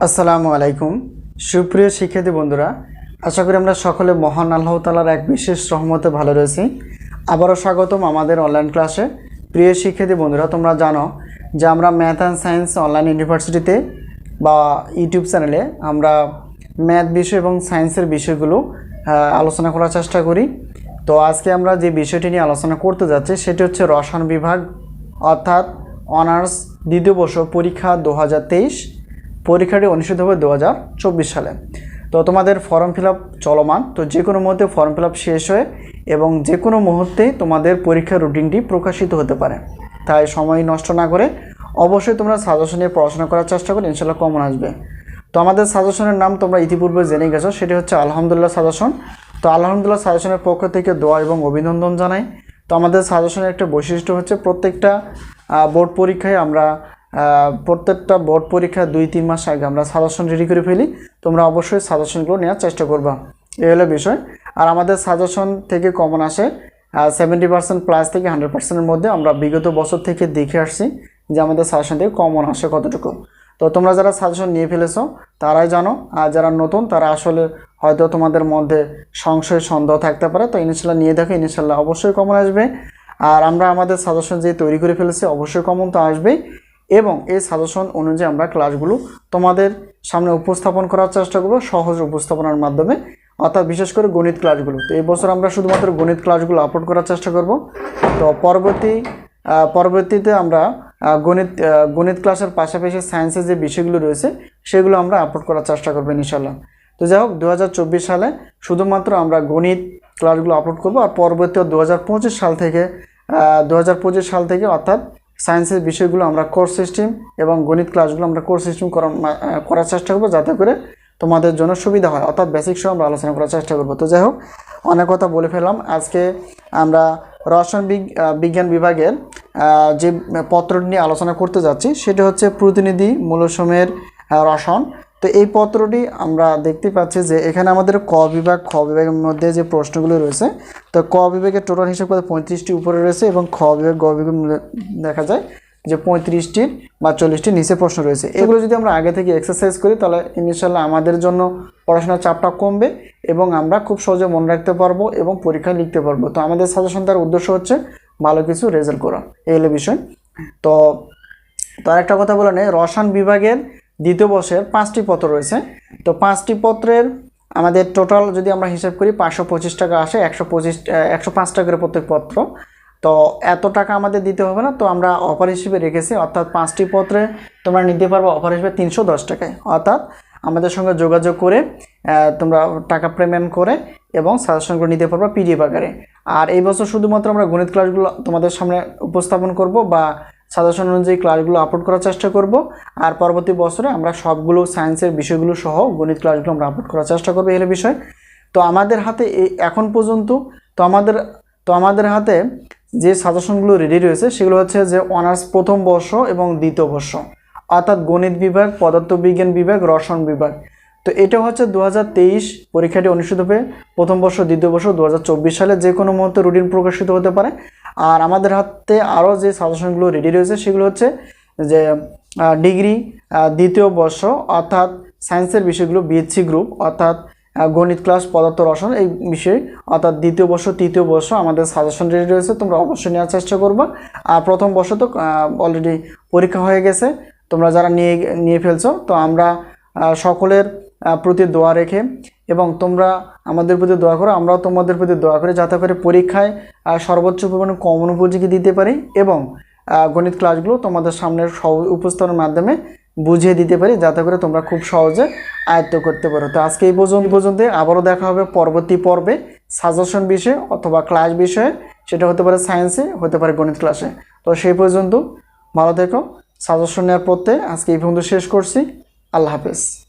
আসসালামু আলাইকুম। সুপ্রিয় শিক্ষার্থী বন্ধুরা, আশা করি আমরা সকলে মহান আল্লাহ তালার এক বিশেষ রহমতে ভালো রয়েছি। আবারও স্বাগতম আমাদের অনলাইন ক্লাসে প্রিয় শিক্ষার্থী বন্ধুরা, তোমরা জানো যে আমরা ম্যাথ অ্যান্ড সায়েন্স অনলাইন ইউনিভার্সিটিতে বা ইউটিউব চ্যানেলে আমরা ম্যাথ বিষয় এবং সায়েন্সের বিষয়গুলো আলোচনা করার চেষ্টা করি। তো আজকে আমরা যে বিষয়টি নিয়ে আলোচনা করতে যাচ্ছি, সেটি হচ্ছে রসায়ন বিভাগ, অর্থাৎ অনার্স দ্বিতীয় বর্ষ পরীক্ষা দু হাজার তেইশ। পরীক্ষাটি অনুষ্ঠিত হবে দু হাজার চব্বিশ সালে। তো তোমাদের ফর্ম ফিল চলমান। তো যে কোনো মুহূর্তে ফর্ম ফিল শেষ হয়ে এবং যে কোনো মুহূর্তেই তোমাদের পরীক্ষার রুটিনটি প্রকাশিত হতে পারে। তাই সময় নষ্ট না করে অবশ্যই তোমরা সাজেশন নিয়ে পড়াশোনা করার চেষ্টা করো ইনশাল্লাহ কমন আসবে। তো আমাদের সাজেশনের নাম তোমরা ইতিপূর্বে জেনে গেছো, সেটি হচ্ছে আলহামদুলিল্লাহ সাজেশন তো আলহামদুলিল্লাহ সাজেশনের পক্ষ থেকে দোয়া এবং অভিনন্দন জানাই। তো আমাদের সাজেশনের একটা বৈশিষ্ট্য হচ্ছে প্রত্যেকটা বোর্ড পরীক্ষায় আমরা প্রত্যেকটা বোর্ড পরীক্ষা দুই, তিন মাস আগে আমরা সাজেশন রেডি করে ফেলি। তোমরা অবশ্যই সাজেশনগুলো নেওয়ার চেষ্টা করবা। এই হলো বিষয়। আর আমাদের সাজেশন থেকে কমন আসে সেভেন্টি পার্সেন্ট প্লাস থেকে হান্ড্রেড পার্সেন্টের মধ্যে আমরা বিগত বছর থেকে দেখে আসছি যে আমাদের সাজেশন থেকে কমন আসে কতটুকু। তো তোমরা যারা সাজেশন নিয়ে ফেলেছো, তারাই জানো। আর যারা নতুন, তারা আসলে হয়তো তোমাদের মধ্যে সংশয়, সন্দেহ থাকতে পারে। তো ইনশাল্লাহ নিয়ে দেখো ইনশাল্লাহ অবশ্যই কমন আসবে। আর আমরা আমাদের সাজেশন যে তৈরি করে ফেলেছি, অবশ্যই কমন তো আসবেই। এবং এই সাজেশন অনুযায়ী আমরা ক্লাসগুলো তোমাদের সামনে উপস্থাপন করার চেষ্টা করব, সহজ উপস্থাপনার মাধ্যমে। অর্থাৎ বিশেষ করে গণিত ক্লাসগুলো। তো এই বছর আমরা শুধুমাত্র গণিত ক্লাসগুলো আপলোড করার চেষ্টা করব। তো পরবর্তী পরবর্তীতে আমরা গণিত গণিত ক্লাসের পাশাপাশি সায়েন্সের যে বিষয়গুলো রয়েছে, সেগুলো আমরা আপলোড করার চেষ্টা করব ইনশাল্লাহ তো যাই হোক দু হাজার চব্বিশ সালে শুধুমাত্র আমরা গণিত ক্লাসগুলো আপলোড করব। আর পরবর্তী দু হাজার পঁচিশ সাল থেকে দু হাজার পঁচিশ সাল থেকে অর্থাৎ সায়েন্সের বিষয়গুলো আমরা কোর্স সিস্টেম এবং গণিত ক্লাসগুলো আমরা কোর্স সিস্টেম করার চেষ্টা করব যাতে করে তোমাদের জন্য সুবিধা হয়। অর্থাৎ বেসিক সহ আমরা আলোচনা করার চেষ্টা করব। তো যাই হোক, অনেক কথা বলে ফেললাম। আজকে আমরা রসায়ন বিজ্ঞান বিভাগের যে পত্রটি নিয়ে আলোচনা করতে যাচ্ছি, সেটা হচ্ছে প্রতিনিধি মূলসমের রসায়ন। তো এই পত্রটি আমরা দেখতে পাচ্ছি যে এখানে আমাদের ক বিভাগ, খ বিভাগের মধ্যে যে প্রশ্নগুলো রয়েছে, তো ক বিভাগের টোটাল হিসাব করে পঁয়ত্রিশটি উপরে রয়েছে এবং খ বিভাগ, গ মধ্যে দেখা যায় যে পঁয়ত্রিশটির বা চল্লিশটির নিচে প্রশ্ন রয়েছে। এগুলো যদি আমরা আগে থেকে এক্সারসাইজ করি, তাহলে ইনশাল্লাহ আমাদের জন্য পড়াশোনার চাপটা কমবে এবং আমরা খুব সহজে মনে রাখতে পারব এবং পরীক্ষায় লিখতে পারব। তো আমাদের সাজেশন তার উদ্দেশ্য হচ্ছে ভালো কিছু রেজাল্ট করা। এই হলো বিষয়। তো তো আরেকটা কথা বলে নেই, রসায়ন বিভাগের দ্বিতীয় বর্ষের পাঁচটি পত্র রয়েছে। তো পাঁচটি পত্রের আমাদের টোটাল যদি আমরা হিসাব করি, পাঁচশো পঁচিশ টাকা আসে, একশো পঁচিশ একশো পাঁচ টাকা করে প্রত্যেক পত্র। তো এত টাকা আমাদের দিতে হবে না, তো আমরা অফার হিসেবে রেখেছি। অর্থাৎ পাঁচটি পত্রে তোমরা নিতে পারবে অফার হিসেবে তিনশো দশ টাকায়। অর্থাৎ আমাদের সঙ্গে যোগাযোগ করে তোমরা টাকা পেমেন্ট করে এবং সাজেশনগুলো নিতে পারবে পিডিএফ আকারে। আর এই বছর শুধুমাত্র আমরা গণিত ক্লাসগুলো তোমাদের সামনে উপস্থাপন করব বা সাজেশন অনুযায়ী ক্লাসগুলো আপলোড করার চেষ্টা করব। আর পরবর্তী বছরে আমরা সবগুলো সায়েন্সের বিষয়গুলো সহ গণিত ক্লাসগুলো আমরা আপলোড করার চেষ্টা করব হলো বিষয়। তো আমাদের হাতে এখন পর্যন্ত, তো আমাদের তো আমাদের হাতে যে সাজেশনগুলো রেডি রয়েছে, সেগুলো হচ্ছে যে অনার্স প্রথম বর্ষ এবং দ্বিতীয় বর্ষ। অর্থাৎ গণিত বিভাগ, পদার্থবিজ্ঞান বিভাগ, রসায়ন বিভাগ। তো এটা হচ্ছে দু হাজার তেইশ পরীক্ষাটি অনুষ্ঠিত হবে প্রথম বর্ষ, দ্বিতীয় বর্ষ দু হাজার চব্বিশ সালে যে কোনো মুহূর্তে রুটিন প্রকাশিত হতে পারে। আর আমাদের হাতে আরও যে সাজেশনগুলো রেডি রয়েছে, সেগুলো হচ্ছে যে ডিগ্রি দ্বিতীয় বর্ষ অর্থাৎ সায়েন্সের বিষয়গুলো বিএসসি গ্রুপ অর্থাৎ গণিত ক্লাস পদার্থ রসন এই বিষয়ে অর্থাৎ দ্বিতীয় বর্ষ, তৃতীয় বর্ষ আমাদের সাজেশন রেডি রয়েছে, তোমরা অবশ্যই নেওয়ার চেষ্টা করবা। আর প্রথম বর্ষ তো অলরেডি পরীক্ষা হয়ে গেছে, তোমরা যারা নিয়ে নিয়ে ফেলছো, তো আমরা সকলের প্রতি দোয়া রেখে এবং তোমরা আমাদের প্রতি দোয়া করো, আমরাও তোমাদের প্রতি দোয়া করে যাতে করে পরীক্ষায় সর্বোচ্চ পরিমাণে কমন উপযোগী দিতে পারি এবং গণিত ক্লাসগুলো তোমাদের সামনে সহ- উপস্থাপনের মাধ্যমে বুঝিয়ে দিতে পারি যাতে করে তোমরা খুব সহজে আয়ত্ত করতে পারো। তো আজকে এই পর্যন্ত পর্যন্ত আবারও দেখা হবে পরবর্তী পর্বে সাজেশন বিষয়ে অথবা ক্লাস বিষয়ে। সেটা হতে পারে সায়েন্সে হতে পারে গণিত ক্লাসে তো সেই পর্যন্ত ভালো থেকো। সাজেশন নেওয়ার পড়তে আজকে এই পর্যন্ত শেষ করছি। আল্লাহ হাফেজ।